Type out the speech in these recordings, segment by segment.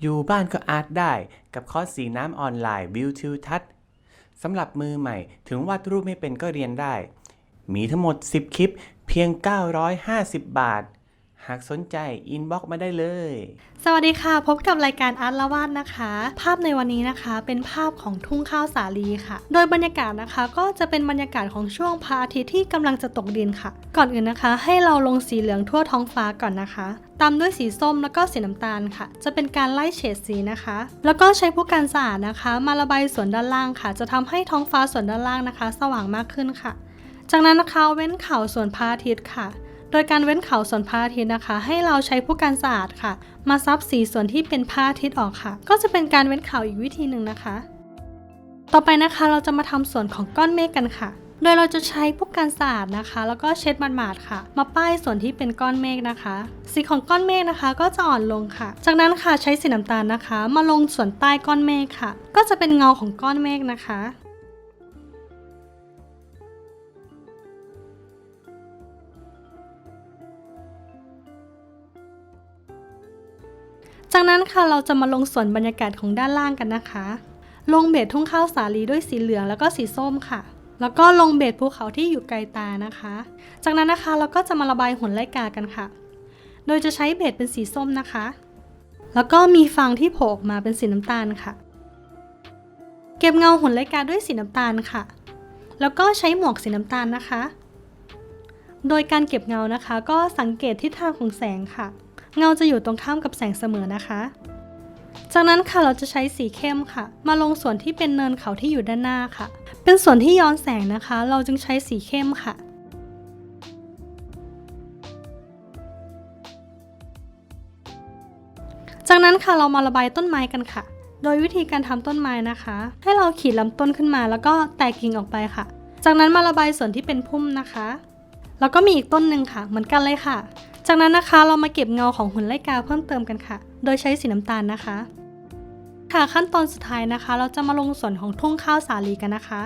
อยู่บ้านก็อาร์ตได้กับคอร์สสีน้ำออนไลน์วิวทิวทัศน์สำหรับมือใหม่ถึงวาดรูปไม่เป็นก็เรียนได้ มีทั้งหมด 10 คลิปเพียง 950 บาท หากสนใจอินบ็อกมาได้เลย สวัสดีค่ะ พบกับรายการอาร์ตละวาดนะคะ ภาพในวันนี้นะคะเป็นภาพของทุ่งข้าวสาลีค่ะ โดยบรรยากาศนะคะก็จะเป็นบรรยากาศของช่วงพระอาทิตย์ที่กำลังจะตกดินค่ะ ก่อนอื่นนะคะ ให้เราลงสีเหลืองทั่วท้องฟ้าก่อนนะคะ ตามด้วยสีส้มแล้วก็สีน้ำตาลค่ะ จะเป็นการไล่เฉดสีนะคะ แล้วก็ใช้ผู้กันสะอาดนะคะ มาระบายส่วนด้านล่างค่ะ จะทำให้ท้องฟ้าส่วนด้านล่างนะคะ สว่างมากขึ้นค่ะ จากนั้นนะคะเว้นเข่าส่วนพระอาทิตย์ค่ะ โดยการเว้นเขาส่วนพระอาทิตย์นะคะ ให้เราใช้ผู้กันสะอาดค่ะ มาซับสีส่วนที่เป็นพระอาทิตย์ออกค่ะ ก็จะเป็นการเว้นเขาอีกวิธีหนึ่งนะคะ ต่อไปนะคะเราจะมาทำส่วนของก้อนเมฆกันค่ะ โดยเราจะใช้ผู้กันสะอาดนะคะ แล้วก็เช็ดหมาดๆค่ะ มาป้ายส่วนที่เป็นก้อนเมฆนะคะ สีของก้อนเมฆนะคะ ก็จะอ่อนลงค่ะ จากนั้นค่ะใช้สีน้ำตาลนะคะ มาลงส่วนใต้ก้อนเมฆค่ะ ก็จะเป็นเงาของก้อนเมฆนะคะ จากนั้นค่ะเราจะมาลงส่วนบรรยากาศของด้านล่างกันนะคะ ลงเบสทุ่งข้าวสาลีด้วยสีเหลืองแล้วก็สีส้มค่ะ แล้วก็ลงเบสภูเขาที่อยู่ไกลตานะคะ จากนั้นนะคะเราก็จะมาระบายหุ่นไล่กากันค่ะ โดยจะใช้เบสเป็นสีส้มนะคะ แล้วก็มีฟางที่โผล่ออกมาเป็นสีน้ำตาลค่ะ เก็บเงาหุ่นไล่กาด้วยสีน้ำตาลค่ะ แล้วก็ใช้หมวกสีน้ำตาลนะคะ โดยการเก็บเงานะคะ ก็สังเกตทิศทางของแสงค่ะ เงาจะอยู่ตรงข้ามกับแสงเสมอนะคะ จากนั้นค่ะเราจะใช้สีเข้มค่ะ มาลงส่วนที่เป็นเนินเขาที่อยู่ด้านหน้าค่ะ เป็นส่วนที่ย้อนแสงนะคะ เราจึงใช้สีเข้มค่ะจากนั้นค่ะเรามาระบายต้นไม้กันค่ะ โดยวิธีการทำต้นไม้นะคะ ให้เราขีดลำต้นขึ้นมาแล้วก็แตกกิ่งออกไปค่ะ จากนั้นมาระบายส่วนที่เป็นพุ่มนะคะ แล้วก็มีอีกต้นหนึ่งค่ะ เหมือนกันเลยค่ะ จากนั้นนะคะเรามาเก็บเงาของหุ่นไล่กาเพิ่มเติมกันค่ะ โดยใช้สีน้ำตาลนะคะ ค่ะขั้นตอนสุดท้ายนะคะ เราจะมาลงส่วนของทุ่งข้าวสาลีกันนะคะ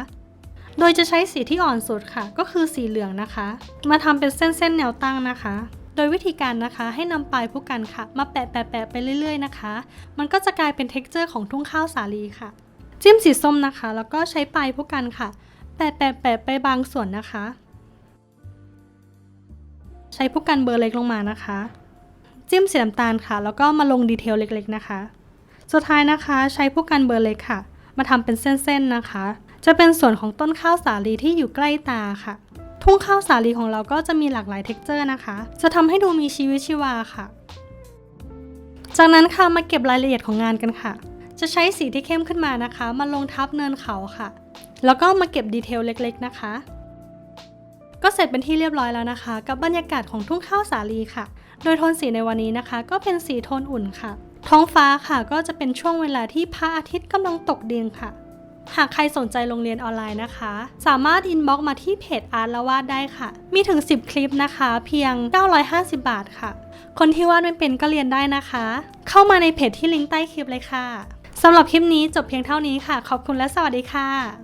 โดยจะใช้สีที่อ่อนสุดค่ะ ก็คือสีเหลืองนะคะ มาทำเป็นเส้นๆแนวตั้งนะคะ โดยวิธีการนะคะให้นำปลายผู้กันค่ะ มาแปะแปะแปะไปเรื่อย ๆนะคะ มันก็จะกลายเป็น t e x t อร์ของทุ่งข้าวสาลีค่ะ จิ้มสีส้มนะคะ แล้วก็ใช้ปลายผู้กันค่ะ แปะแปะแปะไปบางส่วนนะคะ ใช้ผู้กันเบอร์เล็กลงมานะคะ จิ้มสีน้ำตาลค่ะ แล้วก็มาลงดีเทลเล็ก ๆนะคะ สุดท้ายนะคะใช้ผู้กันเบอร์เล็กค่ะ มาทำเป็นเส้นๆนะคะ จะเป็นส่วนของต้นข้าวสาลีที่อยู่ใกล้ตาค่ะทุ่งข้าวสาลีของเราก็จะมีหลากหลายเท็กเจอร์นะคะ จะทำให้ดูมีชีวิตชีวาค่ะ จากนั้นค่ะมาเก็บรายละเอียดของงานกันค่ะ จะใช้สีที่เข้มขึ้นมานะคะ มาลงทับเนินเขาค่ะ แล้วก็มาเก็บดีเทลเล็กๆนะคะ ก็เสร็จเป็นที่เรียบร้อยแล้วนะคะ กับบรรยากาศของทุ่งข้าวสาลีค่ะ โดยโทนสีในวันนี้นะคะ ก็เป็นสีโทนอุ่นค่ะ ท้องฟ้าค่ะก็จะเป็นช่วงเวลาที่พระอาทิตย์กำลังตกดินค่ะ หากใครสนใจโรงเรียนออนไลน์นะคะ สามารถอินบ็อกมาที่เพจอาร์ตละวาดได้ค่ะ มีถึง 10 คลิปนะคะ เพียง 950 บาทค่ะ คนที่วาดไม่เป็นก็เรียนได้นะคะ เข้ามาในเพจที่ลิงก์ใต้คลิปเลยค่ะสำหรับคลิปนี้จบเพียงเท่านี้ค่ะ ขอบคุณและสวัสดีค่ะ